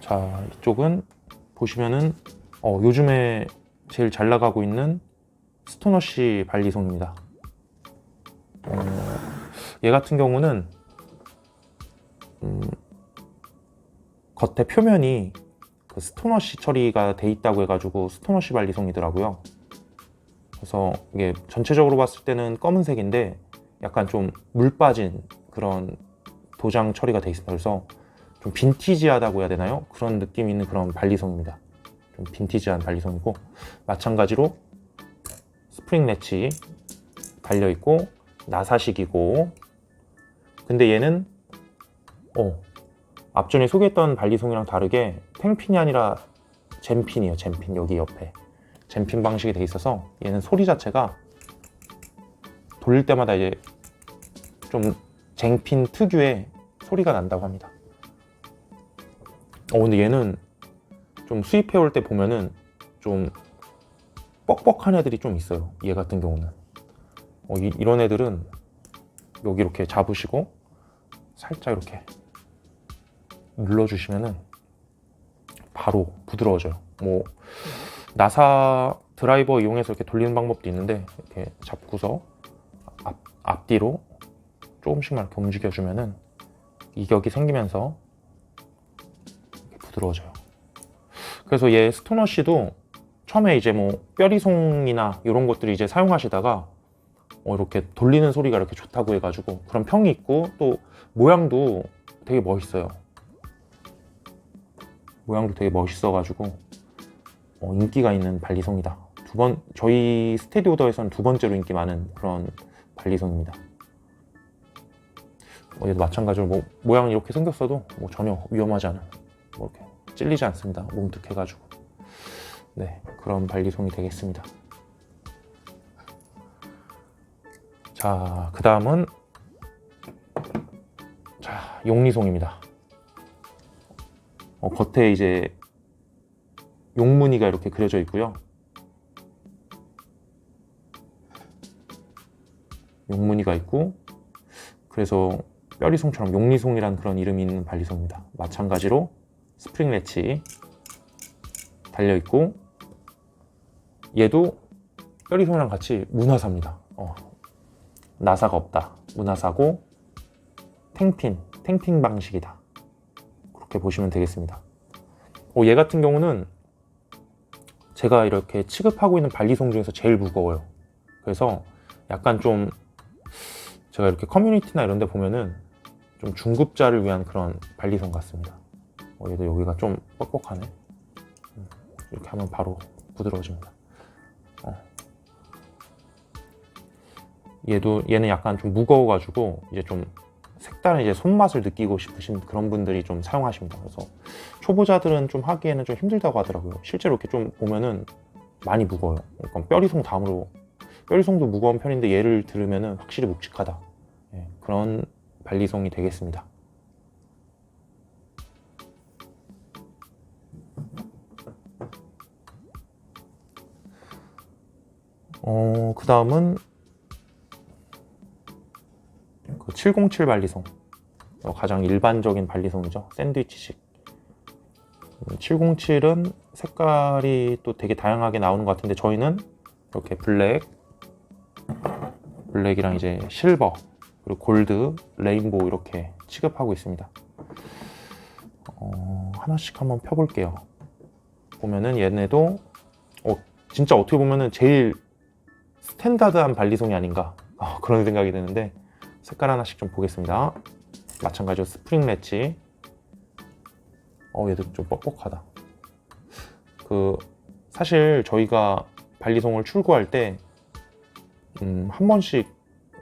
자, 이쪽은 보시면은 어, 요즘에 제일 잘 나가고 있는 스토너시 발리송입니다. 어, 얘 같은 경우는 음, 겉에 표면이 그 스토너시 처리가 돼 있다고 해가지고 스토너시 발리송이더라고요. 그래서 이게 전체적으로 봤을 때는 검은색인데 약간 좀 물 빠진 그런 도장 처리가 돼 있습니다. 그래서 좀 빈티지하다고 해야 되나요? 그런 느낌 있는 그런 발리송입니다. 좀 빈티지한 발리송이고 마찬가지로 스프링 렛치 달려 있고 나사식이고 근데 얘는 어 앞전에 소개했던 발리송이랑 다르게 탱핀이 아니라 젠핀이에요. 젠핀 여기 옆에 젠핀 방식이 돼 있어서 얘는 소리 자체가 돌릴 때마다 이제 좀 쟁핀 특유의 소리가 난다고 합니다. 어 근데 얘는 좀 수입해 올 때 보면은 좀 뻑뻑한 애들이 좀 있어요. 얘 같은 경우는 어, 이, 이런 애들은 여기 이렇게 잡으시고 살짝 이렇게 눌러주시면은 바로 부드러워져요. 뭐 나사 드라이버 이용해서 이렇게 돌리는 방법도 있는데 이렇게 잡고서 앞, 앞뒤로 조금씩만 이렇게 움직여주면은 이격이 생기면서 부드러워져요. 그래서 얘 스토너 씨도 처음에 이제 뭐 뼈리송이나 이런 것들을 이제 사용하시다가 어, 이렇게 돌리는 소리가 이렇게 좋다고 해가지고 그런 평이 있고 또 모양도 되게 멋있어요. 모양도 되게 멋있어가지고 어, 인기가 있는 발리송이다. 두 번 저희 스테디 오더에서는 두 번째로 인기 많은 그런 발리송입니다. 어, 얘도 마찬가지로 뭐 모양이 이렇게 생겼어도 뭐 전혀 위험하지 않은 뭐 이렇게 찔리지 않습니다. 뭉툭해가지고 네 그런 발리송이 되겠습니다. 자, 그 다음은 자 용리송입니다. 어, 겉에 이제 용무늬가 이렇게 그려져 있고요. 용무늬가 있고 그래서 뼈리송처럼 용리송이란 그런 이름이 있는 발리송입니다. 마찬가지로 스프링 렛치 달려 있고 얘도 뼈리송이랑 같이 문화사입니다. 어, 나사가 없다. 문화사고 탱핀, 탱핑 방식이다. 그렇게 보시면 되겠습니다. 어, 얘 같은 경우는 제가 이렇게 취급하고 있는 발리송 중에서 제일 무거워요. 그래서 약간 좀 제가 이렇게 커뮤니티나 이런 데 보면은 좀 중급자를 위한 그런 발리송 같습니다. 어, 얘도 여기가 좀 뻑뻑하네. 음, 이렇게 하면 바로 부드러워집니다. 어. 얘도 얘는 약간 좀 무거워가지고 이제 좀 색다른 이제 손맛을 느끼고 싶으신 그런 분들이 좀 사용하십니다. 그래서 초보자들은 좀 하기에는 좀 힘들다고 하더라고요. 실제로 이렇게 좀 보면은 많이 무거워요. 그러니까 뼈리송 다음으로 뼈리송도 무거운 편인데 얘를 들으면은 확실히 묵직하다. 예, 그런 발리송이 되겠습니다. 어, 그 다음은 그 707 발리송. 어, 가장 일반적인 발리송이죠. 샌드위치식. 707은 색깔이 또 되게 다양하게 나오는 것 같은데 저희는 이렇게 블랙, 블랙이랑 이제 실버, 그리고 골드, 레인보우 이렇게 취급하고 있습니다. 어, 하나씩 한번 펴볼게요. 보면은 얘네도 어, 진짜 어떻게 보면은 제일 스탠다드한 발리송이 아닌가 어, 그런 생각이 드는데 색깔 하나씩 좀 보겠습니다. 마찬가지로 스프링 매치. 어, 얘도 좀 뻑뻑하다. 그, 사실 저희가 발리송을 출고할 때, 음, 한 번씩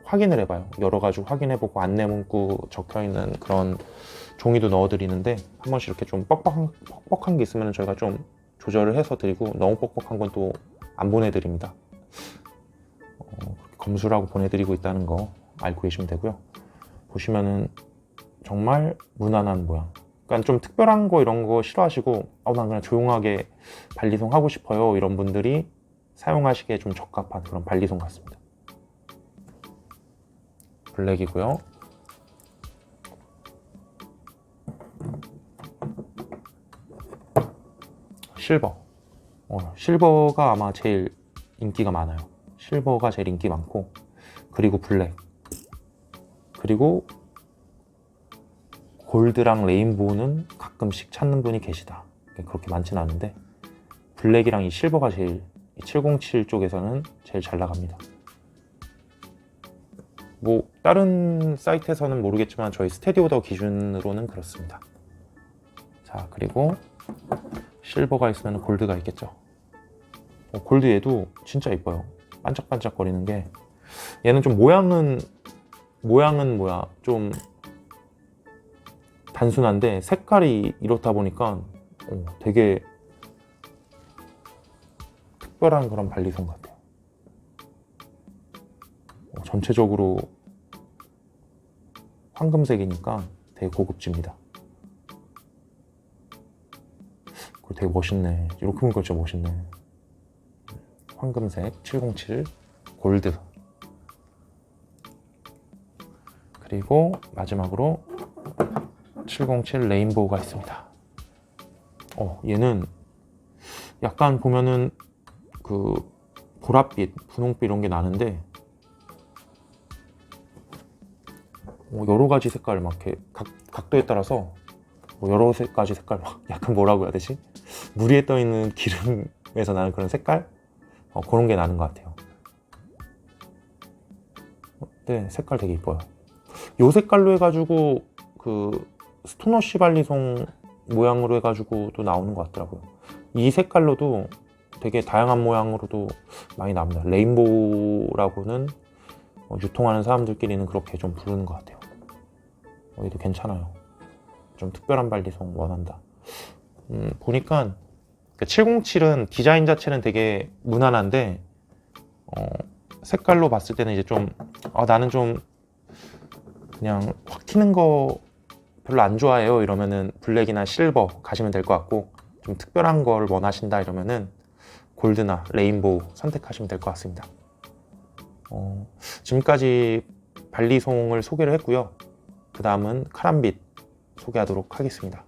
확인을 해봐요. 가지 확인해보고 안내 문구 적혀 있는 그런 종이도 넣어드리는데, 한 번씩 이렇게 좀 뻑뻑한, 뻑뻑한 게 있으면 저희가 좀 조절을 해서 드리고, 너무 뻑뻑한 건 또 안 보내드립니다. 어, 검수라고 보내드리고 있다는 거 알고 계시면 되고요. 보시면은 정말 무난한 모양. 그러니까 좀 특별한 거 이런 거 싫어하시고 어, 난 그냥 조용하게 발리송 하고 싶어요. 이런 분들이 사용하시기에 좀 적합한 그런 발리송 같습니다. 블랙이고요. 실버. 어, 실버가 아마 제일 인기가 많아요. 실버가 제일 인기 많고, 그리고 블랙. 그리고 골드랑 레인보우는 가끔씩 찾는 분이 계시다. 그렇게 많지는 않은데, 블랙이랑 이 실버가 제일 707 쪽에서는 제일 잘 나갑니다. 뭐, 다른 사이트에서는 모르겠지만, 저희 스테디 오더 기준으로는 그렇습니다. 자, 그리고 실버가 있으면 골드가 있겠죠. 어, 골드 얘도 진짜 이뻐요. 반짝반짝 거리는 게 얘는 좀 모양은 모양은 뭐야 좀 단순한데 색깔이 이렇다 보니까 어, 되게 특별한 그런 발리손 같아요. 어, 전체적으로 황금색이니까 되게 고급집니다. 그거 되게 멋있네. 이렇게 보니까 진짜 멋있네. 황금색 707 골드. 그리고 마지막으로 707 레인보우가 있습니다. 어, 얘는 약간 보면은 그 보랏빛, 분홍빛 이런 게 나는데 여러 가지 색깔 막 이렇게 각, 각도에 따라서 뭐 여러 가지 색깔 막 약간 뭐라고 해야 되지? 물 위에 떠 있는 기름에서 나는 그런 색깔 어, 그런 게 나는 것 같아요. 어, 네, 색깔 되게 이뻐요. 요 색깔로 해가지고 그 스토너 시발리송 모양으로 해가지고 또 나오는 것 같더라고요. 이 색깔로도 되게 다양한 모양으로도 많이 나옵니다. 레인보우라고는 어, 유통하는 사람들끼리는 그렇게 좀 부르는 것 같아요. 어, 얘도 괜찮아요. 좀 특별한 발리송 원한다. 음, 보니까 707은 디자인 자체는 되게 무난한데 어, 색깔로 봤을 때는 이제 좀 아, 나는 좀 그냥 확 튀는 거 별로 안 좋아해요 이러면은 블랙이나 실버 가시면 될 것 같고 좀 특별한 걸 원하신다 이러면은 골드나 레인보우 선택하시면 될 것 같습니다. 어, 지금까지 발리송을 소개를 했고요. 그 다음은 카람빛 소개하도록 하겠습니다.